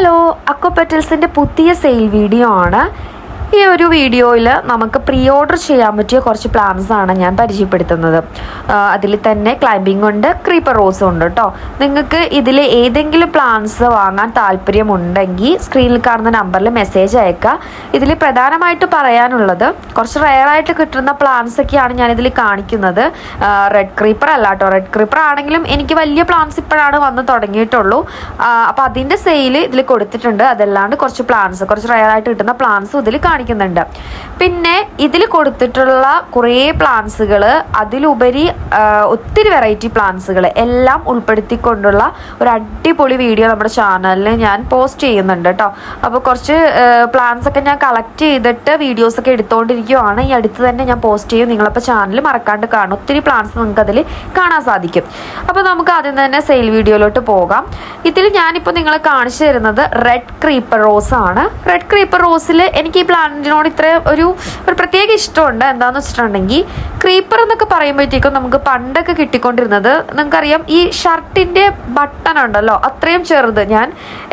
Hello അക്കോ അക്വപെറ്റൽസിന്റെ പുതിയ sale video ആണ്. ഈ ഒരു വീഡിയോയിൽ നമുക്ക് പ്രീ ഓർഡർ ചെയ്യാൻ പറ്റിയ കുറച്ച് പ്ലാന്റ്സ് ആണ് ഞാൻ പരിചയപ്പെടുത്തുന്നത്. അതിൽ തന്നെ ക്ലൈമ്പിംഗ് ഉണ്ട് ക്രീപ്പർ റോസും ഉണ്ട് കേട്ടോ നിങ്ങൾക്ക് ഇതിൽ ഏതെങ്കിലും പ്ലാന്റ്സ് വാങ്ങാൻ താല്പര്യമുണ്ടെങ്കിൽ സ്ക്രീനിൽ കാണുന്ന നമ്പറിൽ മെസ്സേജ് അയക്കുക. ഇതിൽ പ്രധാനമായിട്ട് പറയാനുള്ളത് കുറച്ച് റെയറായിട്ട് കിട്ടുന്ന പ്ലാൻസ് ഒക്കെയാണ് ഞാനിതിൽ കാണിക്കുന്നത്. റെഡ് ക്രീപ്പർ അല്ല കേട്ടോ റെഡ് ക്രീപ്പർ ആണെങ്കിലും എനിക്ക് വലിയ പ്ലാൻസ് ഇപ്പോഴാണ് വന്ന് തുടങ്ങിയിട്ടുള്ളൂ. അപ്പോൾ അതിന്റെ സെയിൽ ഇതിൽ കൊടുത്തിട്ടുണ്ട്. അതല്ലാണ്ട് കുറച്ച് പ്ലാന്റ്സ് കുറച്ച് റെയറായിട്ട് കിട്ടുന്ന പ്ലാൻസും ഇതിൽ കാണിക്കുന്നുണ്ട്. പിന്നെ ഇതിൽ കൊടുത്തിട്ടുള്ള കുറേ പ്ലാന്റ്സുകൾ അതിലുപരി ഒത്തിരി വെറൈറ്റി പ്ലാന്റ്സുകൾ എല്ലാം ഉൾപ്പെടുത്തിക്കൊണ്ടുള്ള ഒരു അടിപൊളി വീഡിയോ നമ്മുടെ ചാനലിൽ ഞാൻ പോസ്റ്റ് ചെയ്യുന്നുണ്ട് കേട്ടോ അപ്പോൾ കുറച്ച് പ്ലാന്റ്സ് ഒക്കെ ഞാൻ കളക്ട് ചെയ്തിട്ട് വീഡിയോസ് ഒക്കെ എടുത്തുകൊണ്ടിരിക്കുകയാണ് ഈ അടുത്ത് തന്നെ ഞാൻ പോസ്റ്റ് ചെയ്യും. നിങ്ങളപ്പോൾ ചാനൽ മറക്കാണ്ട് കാണും. ഒത്തിരി പ്ലാന്റ്സ് നിങ്ങൾക്ക് അതിൽ കാണാൻ സാധിക്കും. അപ്പോൾ നമുക്ക് ആദ്യം തന്നെ സെയിൽ വീഡിയോയിലോട്ട് പോകാം. ഇതിൽ ഞാനിപ്പോൾ നിങ്ങളെ കാണിച്ചു തരുന്നത് റെഡ് ക്രീപ്പർ റോസ് ആണ് റെഡ് ക്രീപ്പർ റോസിൽ എനിക്ക് ഈ പ്ലാന്റിനോട് ഇത്ര ഒരു ഒരു പ്രത്യേക ഇഷ്ടമുണ്ട്. എന്താണെന്ന് വെച്ചിട്ടുണ്ടെങ്കിൽ ക്രീപ്പർ എന്നൊക്കെ പറയുമ്പോഴത്തേക്കും നമുക്ക് പണ്ടൊക്കെ കിട്ടിക്കൊണ്ടിരുന്നത് നിങ്ങൾക്കറിയാം ഈ ഷർട്ടിന്റെ ബട്ടൺ ഉണ്ടല്ലോ അത്രയും ചെറുത്. ഞാൻ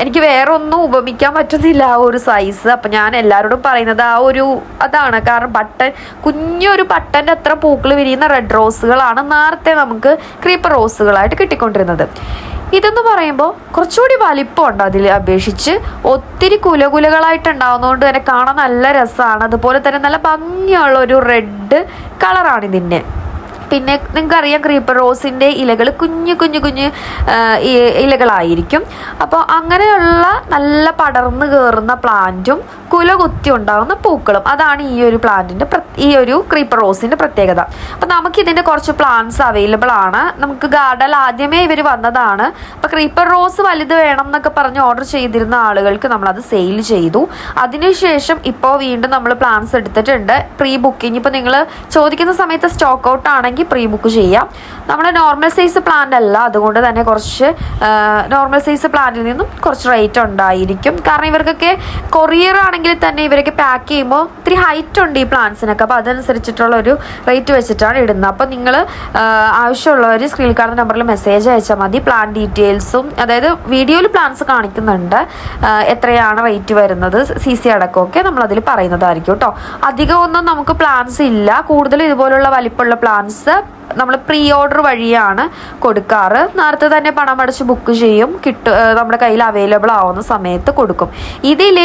എനിക്ക് വേറെ ഒന്നും ഉപമിക്കാൻ പറ്റുന്നില്ല ആ ഒരു സൈസ് അപ്പം ഞാൻ എല്ലാവരോടും പറയുന്നത് ആ ഒരു അതാണ്. കാരണം ബട്ടൺ കുഞ്ഞൊരു ബട്ടന്റെ അത്ര പൂക്കൾ വിരിയുന്ന റെഡ് റോസുകളാണ് നേരത്തെ നമുക്ക് ക്രീപ്പർ റോസുകളായിട്ട് കിട്ടിക്കൊണ്ടിരുന്നത്. ഇതെന്ന് പറയുമ്പോൾ കുറച്ചുകൂടി വലിപ്പമുണ്ട്. അതിൽ അപേക്ഷിച്ച് ഒത്തിരി കുലകുലകളായിട്ട് ഉണ്ടാവുന്നതുകൊണ്ട് തന്നെ കാണാൻ നല്ല രസമാണ്. അതുപോലെ തന്നെ നല്ല ഭംഗിയുള്ള ഒരു റെഡ് കളറാണ് ഇതിന്റെ പിന്നെ നിങ്ങൾക്ക് അറിയാം ക്രീപ്പർ റോസിന്റെ ഇലകൾ കുഞ്ഞു കുഞ്ഞു കുഞ്ഞു ഇലകളായിരിക്കും. അപ്പോൾ അങ്ങനെയുള്ള നല്ല പടർന്നു കയറുന്ന പ്ലാന്റും കുല കുത്തി ഉണ്ടാകുന്ന പൂക്കളും അതാണ് ഈ ഒരു പ്ലാന്റിന്റെ ഈ ഒരു ക്രീപ്പർ റോസിന്റെ പ്രത്യേകത. അപ്പോൾ നമുക്ക് ഇതിന്റെ കുറച്ച് പ്ലാന്റ്സ് അവൈലബിൾ ആണ്. നമുക്ക് ഗാർഡൽ ആദ്യമേ ഇവർ വന്നതാണ്. അപ്പോൾ ക്രീപ്പർ റോസ് വലുത് വേണം എന്നൊക്കെ പറഞ്ഞ് ഓർഡർ ചെയ്തിരുന്ന ആളുകൾക്ക് നമ്മളത് സെയിൽ ചെയ്തു. അതിനുശേഷം ഇപ്പോൾ വീണ്ടും നമ്മൾ പ്ലാന്റ്സ് എടുത്തിട്ടുണ്ട്. പ്രീ ബുക്കിംഗ് ഇപ്പോൾ നിങ്ങൾ ചോദിക്കുന്ന സമയത്ത് സ്റ്റോക്ക് ഔട്ട് ആണെങ്കിൽ പ്രീ ബുക്ക് ചെയ്യാം. നമ്മുടെ നോർമൽ സൈസ് പ്ലാന്റ് അല്ല. അതുകൊണ്ട് തന്നെ കുറച്ച് നോർമൽ സൈസ് പ്ലാന്റിൽ നിന്നും കുറച്ച് റേറ്റ് ഉണ്ടായിരിക്കും. കാരണം ഇവർക്കൊക്കെ കൊറിയർ ആണെങ്കിൽ തന്നെ ഇവരൊക്കെ പാക്ക് ചെയ്യുമ്പോൾ ഇത്തിരി ഹൈറ്റ് ഉണ്ട് ഈ പ്ലാന്റ്സിനൊക്കെ അപ്പോൾ അതനുസരിച്ചിട്ടുള്ള ഒരു റേറ്റ് വെച്ചിട്ടാണ് ഇടുന്നത്. അപ്പോൾ നിങ്ങൾ ആവശ്യമുള്ളവർ സ്ക്രീൻ കാണുന്ന നമ്പറിൽ മെസ്സേജ് അയച്ചാൽ മതി. പ്ലാൻ ഡീറ്റെയിൽസും അതായത് വീഡിയോയിൽ പ്ലാൻസ് കാണിക്കുന്നുണ്ട്. എത്രയാണ് റേറ്റ് വരുന്നത് സി സി അടക്കമൊക്കെ നമ്മൾ പറയുന്നതായിരിക്കും കേട്ടോ. അധികമൊന്നും നമുക്ക് പ്ലാൻസ് ഇല്ല. കൂടുതൽ ഇതുപോലുള്ള വലിപ്പമുള്ള പ്ലാൻസ് up. നമ്മൾ പ്രീ ഓർഡർ വഴിയാണ് കൊടുക്കാറ്. നേരത്തെ തന്നെ പണം അടച്ച് ബുക്ക് ചെയ്യും. കിട്ടു നമ്മുടെ കയ്യിൽ അവൈലബിൾ ആവുന്ന സമയത്ത് കൊടുക്കും. ഇതിൽ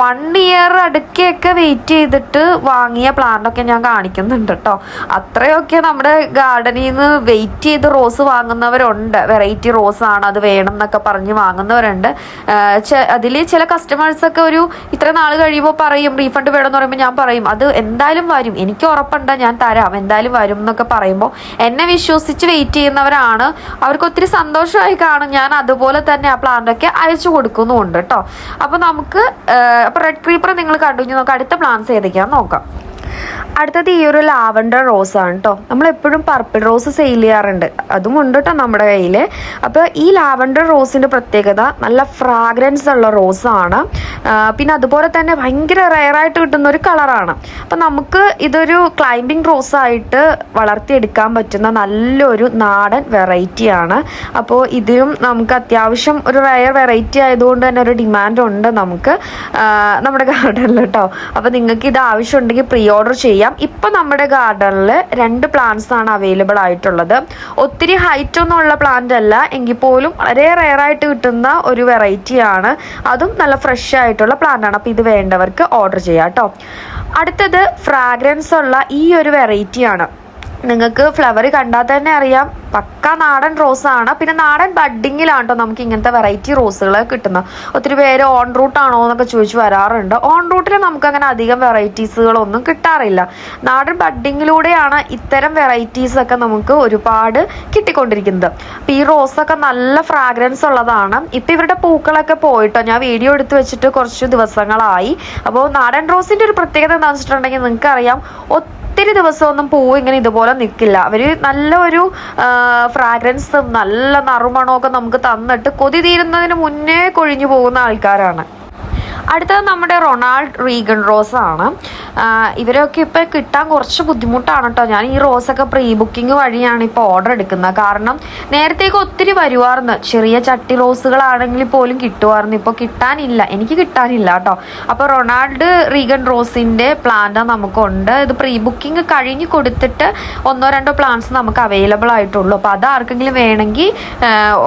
വൺ ഇയർ അടുക്കെയൊക്കെ വെയിറ്റ് ചെയ്തിട്ട് വാങ്ങിയ പ്ലാന്റൊക്കെ ഞാൻ കാണിക്കുന്നുണ്ട് കേട്ടോ അത്രയൊക്കെ നമ്മുടെ ഗാർഡനിൽ നിന്ന് വെയിറ്റ് ചെയ്ത് റോസ് വാങ്ങുന്നവരുണ്ട്. വെറൈറ്റി റോസ് ആണ് അത് വേണം എന്നൊക്കെ പറഞ്ഞ് വാങ്ങുന്നവരുണ്ട്. അതിൽ ചില കസ്റ്റമേഴ്സൊക്കെ ഒരു ഇത്ര നാൾ കഴിയുമ്പോൾ പറയും റീഫണ്ട് വേണമെന്ന് പറയുമ്പോൾ ഞാൻ പറയും അത് എന്തായാലും വരും. എനിക്ക് ഉറപ്പുണ്ട് ഞാൻ തരാം. എന്തായാലും വരും എന്നൊക്കെ പറയുമ്പോൾ എന്നെ വിശ്വസിച്ച് വെയിറ്റ് ചെയ്യുന്നവരാണ്. അവർക്ക് ഒത്തിരി സന്തോഷമായി കാണും. ഞാൻ അതുപോലെ തന്നെ ആ പ്ലാന്റൊക്കെ അയച്ചു കൊടുക്കുന്നുമുണ്ട് കേട്ടോ അപ്പോൾ നമുക്ക് അപ്പോൾ റെഡ് ക്രീപ്പർ നിങ്ങൾ കണ്ടു. നോക്കാം അടുത്ത പ്ലാന്റ്സ് ഏതൊക്കെയാണെന്ന് നോക്കാം. അടുത്തത് ഈ ഒരു ലാവൻഡർ റോസ് ആണ് കേട്ടോ നമ്മൾ എപ്പോഴും പർപ്പിൾ റോസ് സെയിൽ ചെയ്യാറുണ്ട്. അതും ഉണ്ട് കേട്ടോ നമ്മുടെ കയ്യിൽ അപ്പോൾ ഈ ലാവൻഡർ റോസിന്റെ പ്രത്യേകത നല്ല ഫ്രാഗ്രൻസ് ഉള്ള റോസാണ് പിന്നെ അതുപോലെ തന്നെ ഭയങ്കര റയറായിട്ട് കിട്ടുന്ന ഒരു കളറാണ് അപ്പം നമുക്ക് ഇതൊരു ക്ലൈംബിംഗ് റോസ് ആയിട്ട് വളർത്തിയെടുക്കാൻ പറ്റുന്ന നല്ലൊരു നാടൻ വെറൈറ്റിയാണ് അപ്പോൾ ഇതിനും നമുക്ക് അത്യാവശ്യം ഒരു റയർ വെറൈറ്റി ആയതുകൊണ്ട് തന്നെ ഒരു ഡിമാൻഡ് ഉണ്ട് നമുക്ക്. നമ്മുടെ ഗാർഡനിൽ കേട്ടോ അപ്പോൾ നിങ്ങൾക്ക് ഇത് ആവശ്യമുണ്ടെങ്കിൽ പ്രീ ഓർഡർ ചെയ്യാം. ഇപ്പം നമ്മുടെ ഗാർഡനിൽ രണ്ട് പ്ലാന്റ്സ് ആണ് അവൈലബിൾ ആയിട്ടുള്ളത്. ഒത്തിരി ഹൈറ്റ് ഒന്നും ഉള്ള പ്ലാന്റ് അല്ല. എങ്കിൽ പോലും വളരെ റെയർ ആയിട്ട് കിട്ടുന്ന ഒരു വെറൈറ്റിയാണ് അതും നല്ല ഫ്രഷ് ആയിട്ടുള്ള പ്ലാന്റ് ആണ്. അപ്പോൾ ഇത് വേണ്ടവർക്ക് ഓർഡർ ചെയ്യാം കേട്ടോ അടുത്തത് ഫ്രാഗ്രൻസ് ഉള്ള ഈ ഒരു വെറൈറ്റിയാണ് നിങ്ങൾക്ക് ഫ്ലവർ കണ്ടാൽ തന്നെ അറിയാം. പക്ക നാടൻ റോസാണ് പിന്നെ നാടൻ ബഡ്ഡിങ്ങിലാണ് കേട്ടോ നമുക്ക് ഇങ്ങനത്തെ വെറൈറ്റി റോസുകൾ കിട്ടുന്നത്. ഒത്തിരി പേര് ഓൺ റൂട്ട് ആണോ എന്നൊക്കെ ചോദിച്ച് വരാറുണ്ട്. ഓൺ റൂട്ടിൽ നമുക്ക് അങ്ങനെ അധികം വെറൈറ്റീസുകളൊന്നും കിട്ടാറില്ല. നാടൻ ബഡ്ഡിങ്ങിലൂടെയാണ് ഇത്തരം വെറൈറ്റീസ് ഒക്കെ നമുക്ക് ഒരുപാട് കിട്ടിക്കൊണ്ടിരിക്കുന്നത്. അപ്പം ഈ റോസൊക്കെ നല്ല ഫ്രാഗ്രൻസ് ഉള്ളതാണ്. ഇപ്പം ഇവരുടെ പൂക്കളൊക്കെ പോയിട്ടോ. ഞാൻ വീഡിയോ എടുത്ത് വെച്ചിട്ട് കുറച്ച് ദിവസങ്ങളായി. അപ്പോൾ നാടൻ റോസിന്റെ ഒരു പ്രത്യേകത എന്താണെന്ന് വെച്ചിട്ടുണ്ടെങ്കിൽ നിങ്ങൾക്കറിയാം. ഒത്തിരി ദിവസമൊന്നും പൂവ് ഇങ്ങനെ ഇതുപോലെ നിൽക്കില്ല അവർ നല്ല ഒരു ഫ്രാഗ്രൻസും നല്ല നറുമണമൊക്കെ നമുക്ക് തന്നിട്ട് കൊതി തീരുന്നതിന് മുന്നേ കൊഴിഞ്ഞു പോകുന്ന ആൾക്കാരാണ്. അടുത്തത് നമ്മുടെ റൊണാൾഡ് റീഗൺ റോസ് ആണ് ഇവരൊക്കെ ഇപ്പം കിട്ടാൻ കുറച്ച് ബുദ്ധിമുട്ടാണ് കേട്ടോ ഞാൻ ഈ റോസൊക്കെ പ്രീ ബുക്കിംഗ് വഴിയാണ് ഇപ്പോൾ ഓർഡർ എടുക്കുന്നത്. കാരണം നേരത്തേക്ക് ഒത്തിരി വരുമായിരുന്നു ചെറിയ ചട്ടി റോസുകളാണെങ്കിൽ പോലും കിട്ടുമായിരുന്നു ഇപ്പോൾ കിട്ടാനില്ല. എനിക്ക് കിട്ടാനില്ല കേട്ടോ അപ്പോൾ റൊണാൾഡ് റീഗൻ റോസിന്റെ പ്ലാന്റ് നമുക്കുണ്ട്. ഇത് പ്രീ ബുക്കിംഗ് കഴിഞ്ഞ് കൊടുത്തിട്ട് ഒന്നോ രണ്ടോ പ്ലാന്റ്സ് നമുക്ക് അവൈലബിൾ ആയിട്ടുള്ളൂ. അപ്പോൾ അത് ആർക്കെങ്കിലും വേണമെങ്കിൽ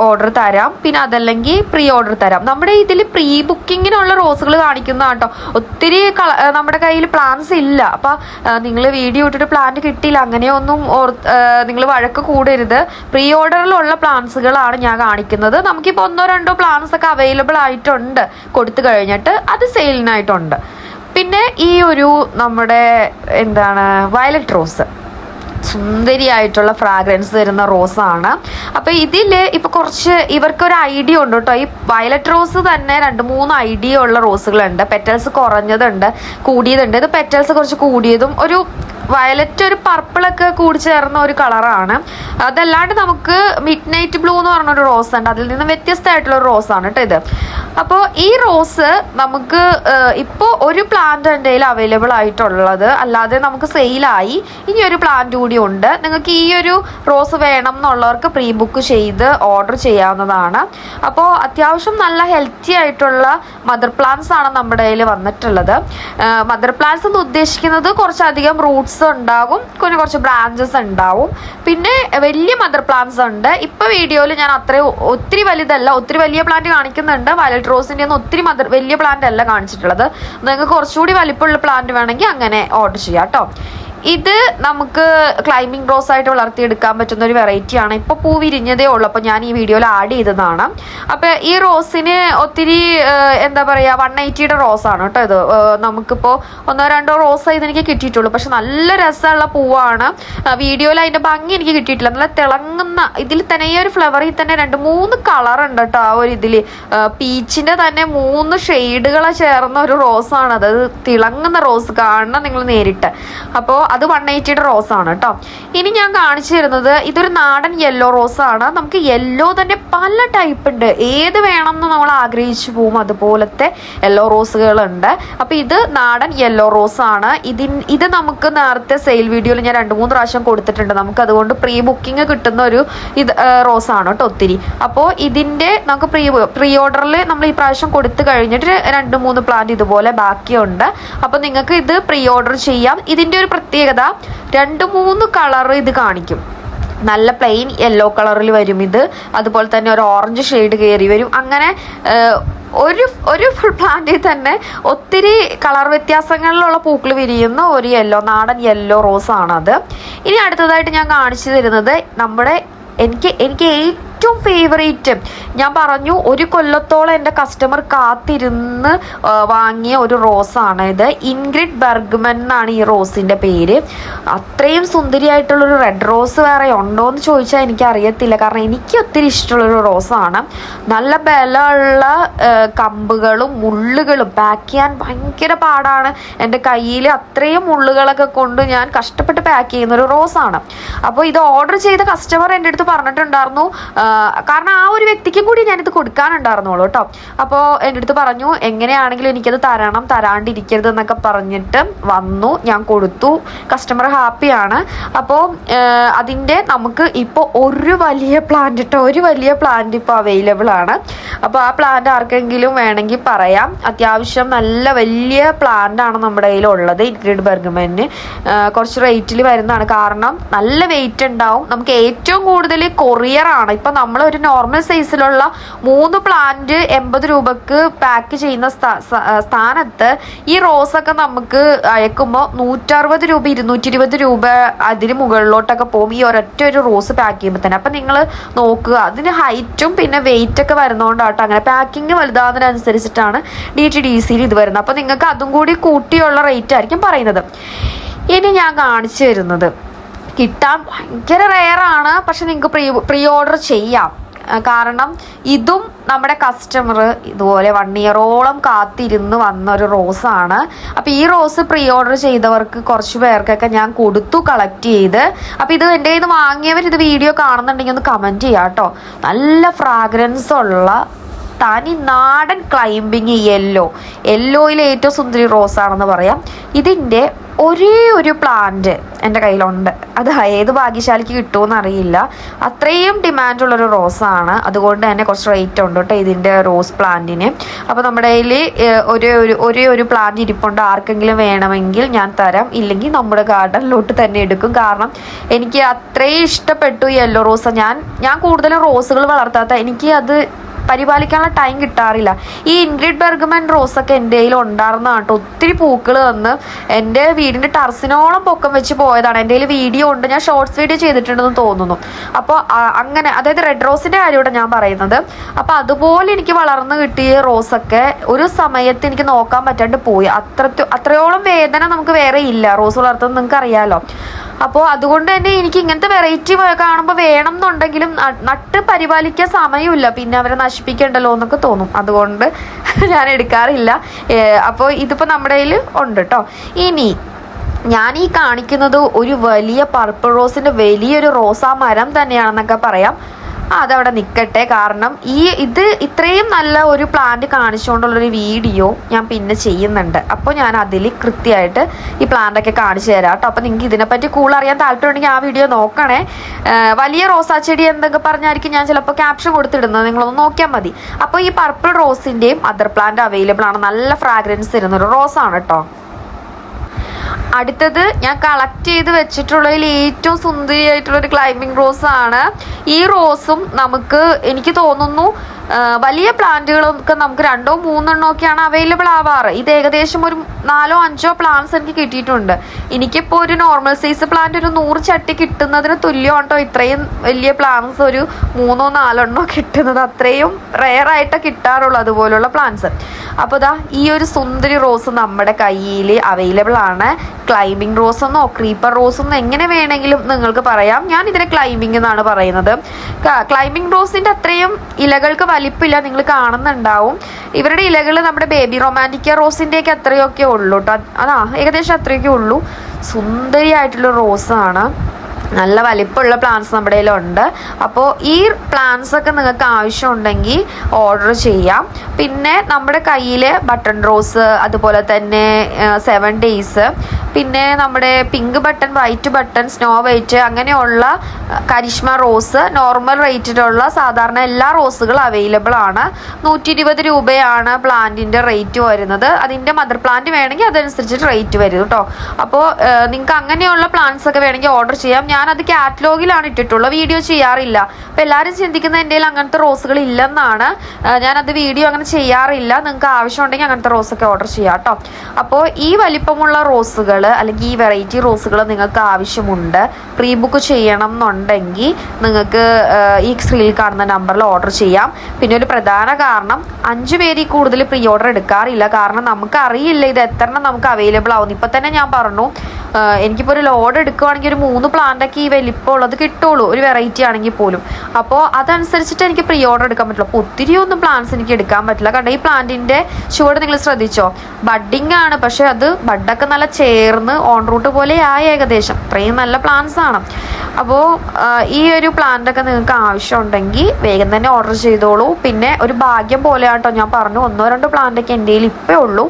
ഓർഡർ തരാം. പിന്നെ അതല്ലെങ്കിൽ പ്രീ ഓർഡർ തരാം. നമ്മുടെ ഇതിൽ പ്രീ ബുക്കിങ്ങിനുള്ള റോസുകൾ കാണിക്കുന്ന കേട്ടോ ഒത്തിരി നമ്മുടെ കയ്യിൽ പ്ലാൻസ് ഇല്ല. അപ്പം നിങ്ങൾ വീഡിയോ ഇട്ടിട്ട് പ്ലാന്റ് കിട്ടിയില്ല. അങ്ങനെയൊന്നും നിങ്ങൾ വഴക്ക് കൂടരുത്. പ്രീ ഓർഡറിലുള്ള പ്ലാൻസുകളാണ് ഞാൻ കാണിക്കുന്നത്. നമുക്കിപ്പോൾ ഒന്നോ രണ്ടോ പ്ലാൻസ് ഒക്കെ അവൈലബിൾ ആയിട്ടുണ്ട്. കൊടുത്തു കഴിഞ്ഞിട്ട് അത് സെയിലിനായിട്ടുണ്ട് പിന്നെ ഈ ഒരു നമ്മുടെ എന്താണ് വയലറ്റ് റോസ് സുന്ദരിയായിട്ടുള്ള ഫ്രാഗ്രൻസ് തരുന്ന റോസാണ്. അപ്പോൾ ഇതിൽ ഇപ്പോൾ കുറച്ച് ഇവർക്കൊരു ഐഡിയ ഉണ്ട് കേട്ടോ. ഈ വയലറ്റ് റോസ് തന്നെ രണ്ട് മൂന്ന് ഐഡിയ ഉള്ള റോസുകളുണ്ട് പെറ്റൽസ് കുറഞ്ഞതുണ്ട് കൂടിയതുണ്ട്. ഇത് പെറ്റൽസ് കുറച്ച് കൂടിയതും ഒരു വയലറ്റ് ഒരു പർപ്പിളൊക്കെ കൂടി ചേർന്ന ഒരു കളറാണ് അതല്ലാണ്ട് നമുക്ക് മിഡ് നൈറ്റ് ബ്ലൂ എന്ന് പറഞ്ഞൊരു റോസ് ഉണ്ട്. അതിൽ നിന്ന് വ്യത്യസ്തമായിട്ടുള്ള ഒരു റോസാണ് കേട്ടോ ഇത്. അപ്പോൾ ഈ റോസ് നമുക്ക് ഇപ്പോൾ ഒരു പ്ലാന്റ് എന്റെ അവൈലബിൾ ആയിട്ടുള്ളത്. അല്ലാതെ നമുക്ക് സെയിലായി ഇനി ഒരു പ്ലാന്റ് കൂടി ഉണ്ട്. നിങ്ങൾക്ക് ഈ ഒരു റോസ് വേണം എന്നുള്ളവർക്ക് പ്രീ ബുക്ക് ചെയ്ത് ഓർഡർ ചെയ്യാവുന്നതാണ്. അപ്പോൾ അത്യാവശ്യം നല്ല ഹെൽത്തി ആയിട്ടുള്ള മദർ പ്ലാന്റ്സ് ആണ് നമ്മുടെ കയ്യിൽ വന്നിട്ടുള്ളത്. മദർ പ്ലാന്റ്സ് എന്ന് ഉദ്ദേശിക്കുന്നത് കുറച്ചധികം റൂട്ട്സ് ഉണ്ടാകും പിന്നെ കുറച്ച് ബ്രാഞ്ചസ് ഉണ്ടാവും. പിന്നെ വലിയ മദർ പ്ലാന്റ്സ് ഉണ്ട്. ഇപ്പോൾ വീഡിയോയിൽ ഞാൻ അത്രയും ഒത്തിരി വലുതല്ല ഒത്തിരി വലിയ പ്ലാന്റ് കാണിക്കുന്നുണ്ട്. വയലറ്റ് റോസിന്റെ ഒന്നും ഒത്തിരി മദർ വലിയ പ്ലാന്റ് അല്ല കാണിച്ചിട്ടുള്ളത്. നിങ്ങൾക്ക് കുറച്ചുകൂടി വലിപ്പമുള്ള പ്ലാന്റ് വേണമെങ്കിൽ അങ്ങനെ ഓർഡർ ചെയ്യാം കേട്ടോ ഇത് നമുക്ക് ക്ലൈമ്പിംഗ് റോസ് ആയിട്ട് വളർത്തിയെടുക്കാൻ പറ്റുന്ന ഒരു വെറൈറ്റി ആണ്. ഇപ്പോൾ പൂ വിരിഞ്ഞതേ ഉള്ളൂ. അപ്പോൾ ഞാൻ ഈ വീഡിയോയിൽ ആഡ് ചെയ്തതാണ്. അപ്പോൾ ഈ റോസിന് ഒത്തിരി എന്താ പറയുക വൺ എയ്റ്റിയുടെ ആണ് കേട്ടോ ഇത്. നമുക്കിപ്പോ ഒന്നോ രണ്ടോ റോസ് ഇതെനിക്ക് കിട്ടിയിട്ടുള്ളൂ. പക്ഷെ നല്ല രസമുള്ള പൂവാണ്. വീഡിയോയിൽ അതിന്റെ ഭംഗി എനിക്ക് കിട്ടിയിട്ടില്ല. നല്ല തിളങ്ങുന്ന ഇതിൽ തന്നെ ഈ ഒരു ഫ്ലവറിൽ തന്നെ രണ്ട് മൂന്ന് കളർ ഉണ്ട് കേട്ടോ ആ ഒരു ഇതിൽ പീച്ചിന്റെ തന്നെ മൂന്ന് ഷെയ്ഡുകളെ ചേർന്ന ഒരു റോസാണ് ആണ്. അത് തിളങ്ങുന്ന റോസ് കാണണം നിങ്ങൾ നേരിട്ട്. അപ്പോൾ അത് വൺ എയ്റ്റിയുടെ റോസ് ആണ് കേട്ടോ ഇനി ഞാൻ കാണിച്ചു തരുന്നത് ഇതൊരു നാടൻ യെല്ലോ റോസ് ആണ്. നമുക്ക് യെല്ലോ തന്നെ പല ടൈപ്പ് ഉണ്ട്. ഏത് വേണം എന്ന് നമ്മൾ ആഗ്രഹിച്ചു പോവും. അതുപോലത്തെ യെല്ലോ റോസുകളുണ്ട് അപ്പോൾ ഇത് നാടൻ യെല്ലോ റോസ് ആണ്. ഇതിൻ ഇത് നമുക്ക് നേരത്തെ സെയിൽ വീഡിയോയിൽ ഞാൻ രണ്ട് മൂന്ന് പ്രാവശ്യം കൊടുത്തിട്ടുണ്ട്. നമുക്ക് അതുകൊണ്ട് പ്രീ ബുക്കിംഗ് കിട്ടുന്ന ഒരു ഇത് റോസ് ആണ് കേട്ടോ ഒത്തിരി. അപ്പോൾ ഇതിന്റെ നമുക്ക് പ്രീ പ്രീ ഓർഡറിൽ നമ്മൾ ഈ പ്രാവശ്യം കൊടുത്തു കഴിഞ്ഞിട്ട് രണ്ട് മൂന്ന് പ്ലാന്റ് ഇതുപോലെ ബാക്കിയുണ്ട്. അപ്പോൾ നിങ്ങൾക്ക് ഇത് പ്രീ ഓർഡർ ചെയ്യാം. ഇതിന്റെ ഒരു പ്രത്യേകത രണ്ട് മൂന്ന് കളർ ഇത് കാണിക്കും. നല്ല പ്ലെയിൻ യെല്ലോ കളറിൽ വരും ഇത്. അതുപോലെ തന്നെ ഒരു ഓറഞ്ച് ഷെയ്ഡ് കയറി വരും. അങ്ങനെ ഒരു ഒരു ഫുൾ പ്ലാന്റിൽ തന്നെ ഒത്തിരി കളർ വ്യത്യാസങ്ങളിലുള്ള പൂക്കൾ വിരിയുന്ന ഒരു യെല്ലോ നാടൻ യെല്ലോ റോസ് ആണത്. ഇനി അടുത്തതായിട്ട് ഞാൻ കാണിച്ചു തരുന്നത് നമ്മുടെ എനിക്ക് എനിക്ക് ഏറ്റവും ഫേവറേറ്റ് ഞാൻ പറഞ്ഞു ഒരു കൊല്ലത്തോളം എന്റെ കസ്റ്റമർ കാത്തിരുന്ന് വാങ്ങിയ ഒരു റോസാണ് ഇത്. ഇൻഗ്രിഡ് ബർഗ്മൻ എന്നാണ് ഈ റോസിന്റെ പേര്. അത്രയും സുന്ദരിയായിട്ടുള്ളൊരു റെഡ് റോസ് വേറെ ഉണ്ടോ എന്ന് ചോദിച്ചാൽ എനിക്ക് അറിയത്തില്ല കാരണം എനിക്ക് ഒത്തിരി ഇഷ്ടമുള്ളൊരു റോസാണ് നല്ല ബലമുള്ള കമ്പുകളും മുള്ളുകളും പാക്ക് ചെയ്യാൻ ഭയങ്കര പാടാണ്. എന്റെ കയ്യിൽ അത്രയും മുള്ളുകളൊക്കെ കൊണ്ട് ഞാൻ കഷ്ടപ്പെട്ട് പാക്ക് ചെയ്യുന്ന ഒരു റോസാണ് അപ്പോൾ ഇത് ഓർഡർ ചെയ്ത കസ്റ്റമർ എന്റെ അടുത്ത് പറഞ്ഞിട്ടുണ്ടായിരുന്നു കാരണം ആ ഒരു വ്യക്തിക്കും കൂടി ഞാനിത് കൊടുക്കാനുണ്ടായിരുന്നുള്ളൂ കേട്ടോ. അപ്പോൾ എന്റെ അടുത്ത് പറഞ്ഞു എങ്ങനെയാണെങ്കിലും എനിക്കത് തരണം തരാണ്ടിരിക്കരുത് എന്നൊക്കെ പറഞ്ഞിട്ട് വന്നു ഞാൻ കൊടുത്തു. കസ്റ്റമർ ഹാപ്പിയാണ് അപ്പോൾ അതിന്റെ നമുക്ക് ഇപ്പോൾ ഒരു വലിയ പ്ലാന്റ് കേട്ടോ ഒരു വലിയ പ്ലാന്റ് ഇപ്പോൾ അവൈലബിൾ ആണ്. അപ്പോൾ ആ പ്ലാന്റ് ആർക്കെങ്കിലും വേണമെങ്കിൽ പറയാം. അത്യാവശ്യം നല്ല വലിയ പ്ലാന്റ് ആണ് നമ്മുടെ കയ്യിലുള്ളത് ഇൻഗ്രീഡ് ബർഗ്മന് കുറച്ച് റേറ്റിൽ വരുന്നതാണ്. കാരണം നല്ല വെയിറ്റ് ഉണ്ടാവും. നമുക്ക് ഏറ്റവും കൂടുതൽ കൊറിയർ ആണ്. ഇപ്പം നമ്മൾ ഒരു നോർമൽ സൈസിലുള്ള മൂന്ന് പ്ലാന്റ് എൺപത് രൂപക്ക് പാക്ക് ചെയ്യുന്ന സ്ഥാനത്ത് ഈ റോസൊക്കെ നമുക്ക് അയക്കുമ്പോൾ നൂറ്ററുപത് രൂപ ഇരുന്നൂറ്റി ഇരുപത് രൂപ അതിന് മുകളിലോട്ടൊക്കെ പോകും. ഈ ഒരൊറ്റ ഒരു റോസ് പാക്ക് ചെയ്യുമ്പോൾ തന്നെ. അപ്പം നിങ്ങൾ നോക്കുക. അതിന് ഹൈറ്റും പിന്നെ വെയിറ്റ് ഒക്കെ വരുന്നതുകൊണ്ടാട്ടോ അങ്ങനെ പാക്കിങ് വലുതാകുന്നതിനനുസരിച്ചിട്ടാണ് ഡി ടി ഡി സിയിൽ ഇത് വരുന്നത്. അപ്പോൾ നിങ്ങൾക്ക് അതും കൂടി കൂട്ടിയുള്ള റേറ്റ് ആയിരിക്കും പറയുന്നത്. ഇനി ഞാൻ കാണിച്ചു തരുന്നത്. കിട്ടാൻ ഭയങ്കര റെയറാണ് പക്ഷെ നിങ്ങൾക്ക് പ്രീ പ്രീ ഓർഡർ ചെയ്യാം കാരണം ഇതും നമ്മുടെ കസ്റ്റമർ ഇതുപോലെ വൺ ഇയറോളം കാത്തിരുന്ന് വന്ന ഒരു റോസാണ് അപ്പോൾ ഈ റോസ് പ്രീ ഓർഡർ ചെയ്തവർക്ക് കുറച്ച് പേർക്കൊക്കെ ഞാൻ കൊടുത്തു കളക്ട് ചെയ്ത്. അപ്പോൾ ഇത് എന്റെ കയ്യിൽ നിന്ന് വാങ്ങിയവർ ഇത് വീഡിയോ കാണുന്നുണ്ടെങ്കിൽ ഒന്ന് കമന്റ് ചെയ്യാം കേട്ടോ. നല്ല ഫ്രാഗ്രൻസ് ഉള്ള തനി നാടൻ ക്ലൈംബിങ് യെല്ലോ യെല്ലോയിലെ ഏറ്റവും സുന്ദരി റോസാണെന്ന് പറയാം. ഇതിന്റെ ഒരേ ഒരു പ്ലാന്റ് എന്റെ കയ്യിലുണ്ട്. അത് ഏത് ഭാഗ്യശാലിക്ക് കിട്ടുമെന്ന് അറിയില്ല. അത്രയും ഡിമാൻഡുള്ളൊരു റോസാണ് അതുകൊണ്ട് തന്നെ കുറച്ച് റേറ്റ് ഉണ്ട് കേട്ടോ ഇതിന്റെ റോസ് പ്ലാന്റിന് അപ്പോൾ നമ്മുടെ കയ്യിൽ ഒരേ ഒരു ഒരേ ഒരു പ്ലാന്റ് ഇരിപ്പുണ്ട്. ആർക്കെങ്കിലും വേണമെങ്കിൽ ഞാൻ തരാം. ഇല്ലെങ്കിൽ നമ്മുടെ ഗാർഡനിലോട്ട് തന്നെ എടുക്കും. കാരണം എനിക്ക് അത്രയും ഇഷ്ടപ്പെട്ടു യെല്ലോ റോസ് ഞാൻ ഞാൻ കൂടുതലും റോസുകൾ വളർത്താത്ത എനിക്ക് അത് പരിപാലിക്കാനുള്ള ടൈം കിട്ടാറില്ല. ഈ ഇൻഗ്രിഡ് ബെർഗ്മൻ റോസൊക്കെ എന്റെ കയ്യിൽ ഉണ്ടായിരുന്ന കേട്ടോ. ഒത്തിരി പൂക്കൾ വന്ന് എന്റെ വീടിന്റെ ടർസിനോളം പൊക്കം വെച്ച് പോയതാണ്. എന്റെ വീഡിയോ ഉണ്ട്. ഞാൻ ഷോർട്സ് വീഡിയോ ചെയ്തിട്ടുണ്ടെന്ന് തോന്നുന്നു. അപ്പോൾ അങ്ങനെ അതായത് റെഡ് റോസിന്റെ കാര്യമാണ് ഞാൻ പറയുന്നത്. അപ്പോൾ അതുപോലെ എനിക്ക് വളർന്നു കിട്ടിയ റോസൊക്കെ ഒരു സമയത്ത് എനിക്ക് നോക്കാൻ പറ്റാണ്ട് പോയി. അത്ര അത്രയോളം വേദന നമുക്ക് വേറെ ഇല്ല. റോസ് വളർത്തുന്നത് നിങ്ങൾക്ക് അറിയാലോ. അപ്പോൾ അതുകൊണ്ട് തന്നെ എനിക്ക് ഇങ്ങനത്തെ വെറൈറ്റി കാണുമ്പോൾ വേണം എന്നുണ്ടെങ്കിലും നട്ട് പരിപാലിക്കാൻ സമയമില്ല. പിന്നെ അവരെ നശിപ്പിക്കണ്ടല്ലോ എന്നൊക്കെ തോന്നും. അതുകൊണ്ട് ഞാൻ എടുക്കാറില്ല. അപ്പോൾ ഇതിപ്പോൾ നമ്മുടെ കയ്യിൽ ഉണ്ട് കേട്ടോ ഇനി ഞാൻ ഈ കാണിക്കുന്നത് ഒരു വലിയ പർപ്പിൾ റോസിന്റെ വലിയൊരു റോസാ മരം തന്നെയാണെന്നൊക്കെ പറയാം. അതവിടെ നിൽക്കട്ടെ കാരണം ഈ ഇത് ഇത്രയും നല്ല ഒരു പ്ലാന്റ് കാണിച്ചുകൊണ്ടുള്ളൊരു വീഡിയോ ഞാൻ പിന്നെ ചെയ്യുന്നുണ്ട്. അപ്പോൾ ഞാൻ അതിൽ കൃത്യമായിട്ട് ഈ പ്ലാന്റൊക്കെ കാണിച്ചു തരാം കേട്ടോ. അപ്പോൾ നിങ്ങൾക്ക് ഇതിനെപ്പറ്റി കൂടുതൽ അറിയാൻ താല്പര്യമുണ്ടെങ്കിൽ ആ വീഡിയോ നോക്കണേ. വലിയ റോസാ ചെടി എന്തൊക്കെ പറഞ്ഞായിരിക്കും ഞാൻ ചിലപ്പോൾ ക്യാപ്ഷൻ കൊടുത്തിടുന്നത് നിങ്ങളൊന്ന് നോക്കിയാൽ മതി. അപ്പോൾ ഈ പർപ്പിൾ റോസിന്റെയും അതർ പ്ലാന്റ് അവൈലബിൾ ആണ്. നല്ല ഫ്രാഗ്രൻസ് തരുന്നൊരു റോസാണ് കേട്ടോ. അടുത്തത് ഞാൻ കളക്ട് ചെയ്ത് വെച്ചിട്ടുള്ളതിൽ ഏറ്റവും സുന്ദരിയായിട്ടുള്ള ഒരു ക്ലൈമ്പിംഗ് റോസ് ആണ്. ഈ റോസും നമുക്ക് എനിക്ക് തോന്നുന്നു വലിയ പ്ലാന്റുകളൊക്കെ നമുക്ക് രണ്ടോ മൂന്നെണ്ണോ ഒക്കെയാണ് അവൈലബിൾ ആവാറ്. ഇത് ഏകദേശം ഒരു നാലോ അഞ്ചോ പ്ലാന്റ്സ് എനിക്ക് കിട്ടിയിട്ടുണ്ട്. എനിക്കിപ്പോൾ ഒരു നോർമൽ സൈസ് പ്ലാന്റ് ഒരു നൂറ് ചട്ടി കിട്ടുന്നതിന് തുല്യമാണ് കേട്ടോ ഇത്രയും വലിയ പ്ലാന്റ്സ് ഒരു മൂന്നോ നാലെണ്ണോ കിട്ടുന്നത് അത്രയും റെയർ ആയിട്ട് കിട്ടാറുള്ളൂ അതുപോലുള്ള പ്ലാന്റ്സ് അപ്പോൾ ഇതാ ഈ ഒരു സുന്ദരി റോസ് നമ്മുടെ കയ്യിൽ അവൈലബിൾ ആണ്. ക്ലൈമ്പിംഗ് റോസ് എന്നോ ക്രീപ്പർ റോസ് എന്നോ എങ്ങനെ വേണമെങ്കിലും നിങ്ങൾക്ക് പറയാം. ഞാൻ ഇതിനെ ക്ലൈമ്പിംഗ് എന്നാണ് പറയുന്നത്. ക്ലൈമ്പിംഗ് റോസിന്റെ അത്രയും ഇലകൾക്ക് വലിപ്പമില്ല നിങ്ങൾ കാണുന്നുണ്ടാവും. ഇവരുടെ ഇലകൾ നമ്മുടെ ബേബി റൊമാന്റിക്ക റോസിന്റെയൊക്കെ അത്രയൊക്കെ ഉള്ളൂ കേട്ടോ അതാ ഏകദേശം അത്രയൊക്കെ ഉള്ളൂ. സുന്ദരിയായിട്ടുള്ള റോസാണ് നല്ല വലിപ്പമുള്ള പ്ലാന്റ്സ് നമ്മുടെ കയ്യിലുണ്ട്. അപ്പോൾ ഈ പ്ലാന്റ്സ് ഒക്കെ നിങ്ങൾക്ക് ആവശ്യമുണ്ടെങ്കിൽ ഓർഡർ ചെയ്യാം. പിന്നെ നമ്മുടെ കയ്യിൽ ബട്ടൺ റോസ് അതുപോലെ തന്നെ സെവൻ ഡേയ്സ് പിന്നെ നമ്മുടെ pink button white button snow white അങ്ങനെയുള്ള കരിഷ്മ റോസ് നോർമൽ റേറ്റിലുള്ള സാധാരണ എല്ലാ റോസുകളും അവൈലബിൾ ആണ്. നൂറ്റി ഇരുപത് രൂപയാണ് പ്ലാന്റിന്റെ റേറ്റ് വരുന്നത്. അതിന്റെ മദർ പ്ലാന്റ് വേണമെങ്കിൽ അതനുസരിച്ചിട്ട് റേറ്റ് വരും കേട്ടോ അപ്പോൾ നിങ്ങൾക്ക് അങ്ങനെയുള്ള പ്ലാന്റ്സ് ഒക്കെ വേണമെങ്കിൽ ഓർഡർ ചെയ്യാം. ഞാൻ അത് കാറ്റലോഗിലാണ് ഇട്ടിട്ടുള്ളത് വീഡിയോ ചെയ്യാറില്ല. അപ്പോൾ എല്ലാവരും ചിന്തിക്കുന്ന എന്റെ അങ്ങനത്തെ റോസുകൾ ഇല്ലെന്നാണ്. ഞാനത് വീഡിയോ അങ്ങനെ ചെയ്യാറില്ല. നിങ്ങൾക്ക് ആവശ്യമുണ്ടെങ്കിൽ അങ്ങനത്തെ റോസൊക്കെ ഓർഡർ ചെയ്യാം കേട്ടോ അപ്പോൾ ഈ വലിപ്പമുള്ള റോസുകൾ അല്ലെങ്കിൽ ഈ വെറൈറ്റി റോസുകൾ നിങ്ങൾക്ക് ആവശ്യമുണ്ട്. പ്രീ ബുക്ക് ചെയ്യണം എന്നുണ്ടെങ്കിൽ നിങ്ങൾക്ക് ഈ സ്ക്രീനിൽ കാണുന്ന നമ്പറിൽ ഓർഡർ ചെയ്യാം. പിന്നെ ഒരു പ്രധാന കാരണം അഞ്ച് പേരിൽ കൂടുതൽ പ്രീ ഓർഡർ എടുക്കാറില്ല. കാരണം നമുക്ക് അറിയില്ല ഇത് എത്ര എണ്ണം നമുക്ക് അവൈലബിൾ ആവുന്നു. ഇപ്പം തന്നെ ഞാൻ പറഞ്ഞു എനിക്കിപ്പോൾ ഒരു ലോഡ് എടുക്കുവാണെങ്കിൽ ഒരു മൂന്ന് പ്ലാന്റൊക്കെ ഈ വലിപ്പമുള്ളത് കിട്ടുള്ളൂ. ഒരു വെറൈറ്റി ആണെങ്കിൽ പോലും. അപ്പോൾ അതനുസരിച്ചിട്ട് എനിക്ക് പ്രീ ഓർഡർ എടുക്കാൻ പറ്റില്ല. അപ്പോൾ ഒത്തിരി ഒന്നും പ്ലാന്റ്സ് എനിക്ക് എടുക്കാൻ പറ്റില്ല. കാരണം ഈ പ്ലാന്റിന്റെ ചുവട് നിങ്ങൾ ശ്രദ്ധിച്ചോ? ബഡിങ് ആണ്. പക്ഷേ അത് ബഡൊക്കെ നല്ല ചേർന്ന് ഓൺ റൂട്ട് പോലെ ആയി ഏകദേശം. അത്രയും നല്ല പ്ലാൻസ് ആണ്. അപ്പോൾ ഈ ഒരു പ്ലാന്റൊക്കെ നിങ്ങൾക്ക് ആവശ്യമുണ്ടെങ്കിൽ വേഗം തന്നെ ഓർഡർ ചെയ്തോളൂ. പിന്നെ ഒരു ഭാഗ്യം പോലെ കേട്ടോ ഞാൻ പറഞ്ഞു. ഒന്നോ രണ്ടോ പ്ലാന്റൊക്കെ എന്റെ കയ്യിൽ ഇപ്പേ ഉള്ളൂ.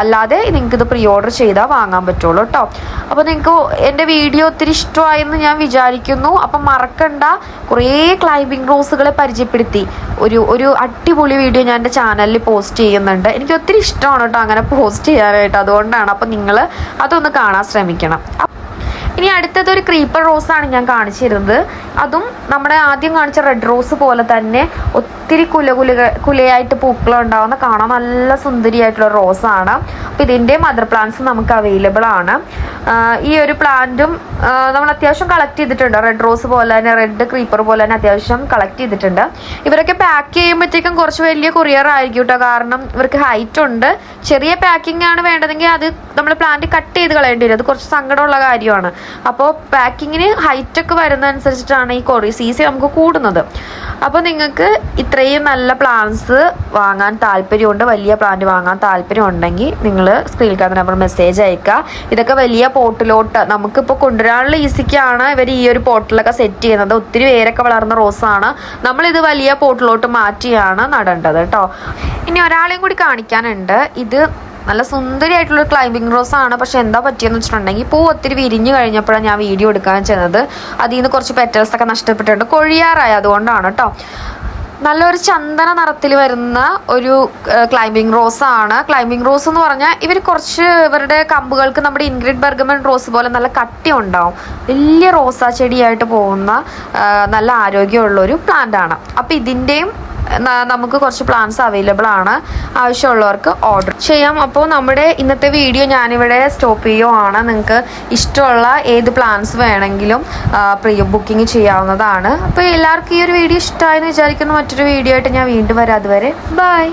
അല്ലാതെ നിങ്ങൾക്ക് ഇത് പ്രീ ഓർഡർ ചെയ്താൽ വാങ്ങാൻ പറ്റുള്ളൂ കേട്ടോ അപ്പോൾ നിങ്ങൾക്ക് എന്റെ വീഡിയോ ഒത്തിരി ഇഷ്ടമായെന്ന് ഞാൻ വിചാരിക്കുന്നു. അപ്പം മറക്കണ്ട. കുറേ ക്ലൈമ്പിംഗ് റോസുകളെ പരിചയപ്പെടുത്തി. ഒരു ഒരു അടിപൊളി വീഡിയോ ഞാൻ എന്റെ ചാനലിൽ പോസ്റ്റ് ചെയ്യുന്നുണ്ട്. എനിക്ക് ഒത്തിരി ഇഷ്ടമാണ് കേട്ടോ അങ്ങനെ പോസ്റ്റ് ചെയ്യാനായിട്ട്. അതുകൊണ്ടാണ്. അപ്പം നിങ്ങൾ അതൊന്ന് കാണാൻ ശ്രമിക്കണം. ഇനി അടുത്തത് ഒരു ക്രീപ്പർ ആണ് ഞാൻ കാണിച്ചിരുന്നത്. അതും നമ്മുടെ ആദ്യം കാണിച്ച റെഡ് റോസ് പോലെ തന്നെ ഒത്തിരി കുല കുല കുലയായിട്ട് പൂക്കളുണ്ടാവുന്ന കാണാൻ നല്ല സുന്ദരിയായിട്ടുള്ള ആണ്. അപ്പോൾ ഇതിന്റെ മദർ പ്ലാന്റ്സ് നമുക്ക് അവൈലബിൾ ആണ്. ഈ ഒരു പ്ലാന്റും നമ്മൾ അത്യാവശ്യം കളക്ട് ചെയ്തിട്ടുണ്ട്. റെഡ് റോസ് പോലെ തന്നെ റെഡ് ക്രീപ്പർ പോലെ തന്നെ അത്യാവശ്യം കളക്ട് ചെയ്തിട്ടുണ്ട്. ഇവരൊക്കെ പാക്ക് ചെയ്യുമ്പോഴത്തേക്കും കുറച്ച് വലിയ കൊറിയർ ആയിരിക്കും കേട്ടോ. കാരണം ഇവർക്ക് ഹൈറ്റ് ഉണ്ട്. ചെറിയ പാക്കിംഗ് ആണ് വേണ്ടതെങ്കിൽ അത് നമ്മൾ പ്ലാന്റ് കട്ട് ചെയ്ത് കളയേണ്ടി വരും. അത് കുറച്ച് സങ്കടമുള്ള കാര്യമാണ്. അപ്പോൾ പാക്കിങ്ങിന് ഹൈറ്റ് ഒക്കെ വരുന്ന അനുസരിച്ചിട്ടാണ് ഈ കൊറി സി സി നമുക്ക് കൂടുന്നത്. അപ്പോൾ നിങ്ങൾക്ക് ഇത്രയും നല്ല പ്ലാന്റ്സ് വാങ്ങാൻ താല്പര്യമുണ്ട് വലിയ പ്ലാന്റ് വാങ്ങാൻ താല്പര്യം ഉണ്ടെങ്കിൽ നിങ്ങൾ സ്ക്രീനിൽ കാണുന്ന നമ്പർ മെസ്സേജ് അയക്കുക ഇതൊക്കെ വലിയ പോട്ടിലോട്ട് നമുക്കിപ്പോൾ കൊണ്ടുവരാനുള്ള ഈസിക്കാണ്. ഇവർ ഈ ഒരു പോട്ടിലൊക്കെ സെറ്റ് ചെയ്യുന്നത്. ഒത്തിരി വേരൊക്കെ വളർന്ന റോസാണ്. നമ്മളിത് വലിയ പോട്ടിലോട്ട് മാറ്റിയാണ് നടേണ്ടത് കേട്ടോ. ഇനി ഒരാളെയും കൂടി കാണിക്കാനുണ്ട്. ഇത് നല്ല സുന്ദരിയായിട്ടുള്ള ക്ലൈമ്പിംഗ് റോസ് ആണ്. പക്ഷെ എന്താ പറ്റിയെന്ന് വെച്ചിട്ടുണ്ടെങ്കിൽ പൂ ഒത്തിരി വിരിഞ്ഞു കഴിഞ്ഞപ്പോഴാണ് ഞാൻ വീഡിയോ എടുക്കാൻ ചെന്നത്. അതിൽ നിന്ന് കുറച്ച് പെറ്റൽസ് ഒക്കെ നഷ്ടപ്പെട്ടിട്ടുണ്ട്. കൊഴിയാറായി അതുകൊണ്ടാണ് കേട്ടോ നല്ലൊരു ചന്ദന നിറത്തിൽ വരുന്ന ഒരു ക്ലൈമ്പിംഗ് റോസ് ആണ്. ക്ലൈമ്പിംഗ് റോസ് എന്ന് പറഞ്ഞാൽ ഇവർ കുറച്ച് ഇവരുടെ കമ്പുകൾക്ക് നമ്മുടെ ഇൻഗ്രിഡ് ബർഗമൻ റോസ് പോലെ നല്ല കട്ടി ഉണ്ടാവും വലിയ റോസാ ചെടിയായിട്ട് പോകുന്ന നല്ല ആരോഗ്യമുള്ള ഒരു പ്ലാന്റ് ആണ്. അപ്പോൾ ഇതിന്റെയും നമുക്ക് കുറച്ച് പ്ലാൻസ് അവൈലബിൾ ആണ്. ആവശ്യമുള്ളവർക്ക് ഓർഡർ ചെയ്യാം. അപ്പോൾ നമ്മുടെ ഇന്നത്തെ വീഡിയോ ഞാനിവിടെ സ്റ്റോപ്പ് ചെയ്യുവാണ്. നിങ്ങൾക്ക് ഇഷ്ടമുള്ള ഏത് പ്ലാൻസ് വേണമെങ്കിലും പ്രീ ബുക്കിംഗ് ചെയ്യാവുന്നതാണ്. അപ്പോൾ എല്ലാവർക്കും ഈ ഒരു വീഡിയോ ഇഷ്ടമായെന്ന് വിചാരിക്കുന്ന. മറ്റൊരു വീഡിയോ ആയിട്ട് ഞാൻ വീണ്ടും വരാം. അതുവരെ ബൈ